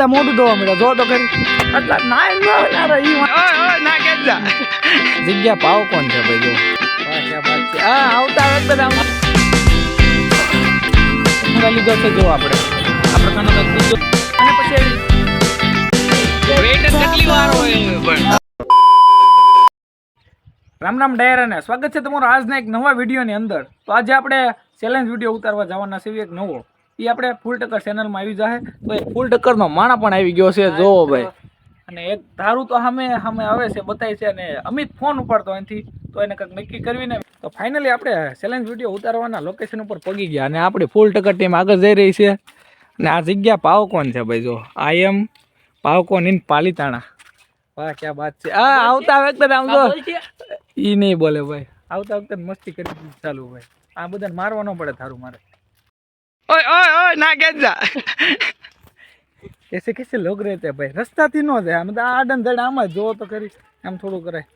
તા મોઢું ધોવા મળ્યો જો તો કરી એટલે ના ન ના ઈ ઓય ઓય ના કેજા જગ્યા પાવ કોણ છે ભાઈ જો. હા આવતા આવે બધા આમ લીધો છે જો આપણે આ પ્રકારનો કંઈક બીજો અને પછી વેઇટ કેટલી વાર હોય પણ રામ રામ ડાયરાને સ્વાગત છે તમારું આજના એક નવા વિડીયોની અંદર તો આજે આપણે ચેલેન્જ વીડિયો ઉતારવા જવાના છીએ એક નવો એ આપણે ફૂલ ટક્કર ચેનલમાં આવી જાય તો એ ફૂલ ટક્કરનો માણા પણ આવી ગયો છે જોવો ભાઈ. અને એક ધારું તો સામે સામે આવે છે બતાય છે અને અમિત ફોન ઉપાડતો અહીંથી તો એને કંઈક નક્કી કરવીને તો ફાઇનલી આપણે ચેલેન્જ વીડિયો ઉતારવાના લોકેશન ઉપર પગી ગયા અને આપણી ફૂલ ટક્કર ટીમ આગળ જઈ રહી છે. અને આ જગ્યા પાવકોન છે ભાઈ જો? આઈ એમ પાવકોન ઇન પાલીતાણા. વાહ ક્યાં વાત છે. આ આવતા વખતે આમ જો. ઈ નહીં બોલે ભાઈ. આવતા વખતે મસ્તી કરી દીધી ચાલુ ભાઈ. આ બધાને મારવા ન પડે થારું મારે. ઓય ઓય ઓય, ના કેજા એસે કેસે લોગ રહેતે ભાઈ. રસ્તાથી ન જાય. આમ તો આડન ધડ આમ જ તો કરી આમ થોડું કરાય.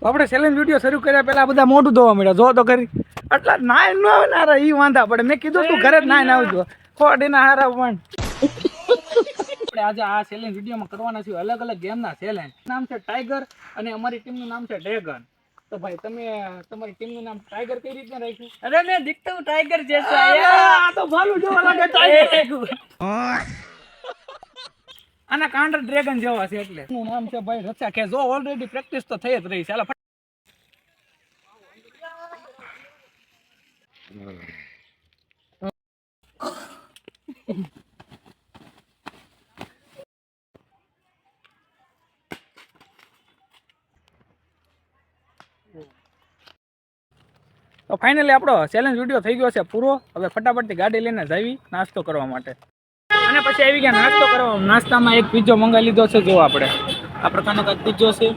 તો આપણે ચેલેન્જ વીડિયો શરૂ કર્યા પહેલા બધા મોઢું ધોવા મળ્યા જો તો કરી એટલા નાય ન આવે ના રે ઈ વાંધા પડે. મેં કીધું તું ઘરે જ નાય ના આવજો. ખોટ એના હારા પણ. આપણે આજે આ ચેલેન્જ વિડીયોમાં કરવાના છે અલગ અલગ ગેમના ચેલેન્જ નામ છે ટાઈગર અને અમારી ટીમનું નામ છે ડ્રેગન તો ભાઈ તમે તમારી ટીમનું નામ ટાઈગર કઈ રીતે રાખ્યું? અરે મેં દીકતો ટાઈગર જે આ તો ભાલું જોવા લાગે ટાઈગર આના કાંડર ડ્રેગન જેવા છે એટલે. નું નામ છે ભાઈ રચા કે જો ઓલરેડી પ્રેક્ટિસ તો થઈ જ રહી છે. હાલા તો ફાઇનલી આપણો ચેલેન્જ વીડિયો થઈ ગયો છે પૂરો. હવે ફટાફટથી ગાડી લઈને જાવી, નાસ્તો કરવા માટે. અને પછી આવી ગયા નાસ્તો કરવા. નાસ્તામાં એક પીઝો મંગાવી લીધો છે જો આપણે. આ પ્રકારનો કંઈક પીઝો છે.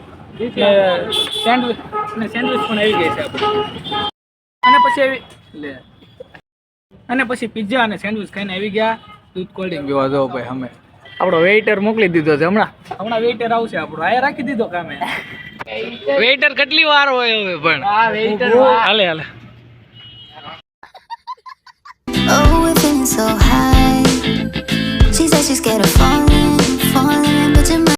સેન્ડવિચ અને સેન્ડવિચ પણ આવી ગઈ છે અને પછી આવી લે. અને પછી પીઝા અને સેન્ડવિચ ખાઈને આવી ગયા. દૂધ કોલ્ડ ડ્રિંક પીવા જો ભાઈ, અમે. આપણો વેઇટર મોકલી દીધો છે હમણાં. હમણાં વેઇટર આવશે આપણો. આ રાખી દીધો કામે. વેઇટર કેટલી વાર હોય હવે પણ. આ વેઇટર હાલે હાલે. Oh, we're been so high.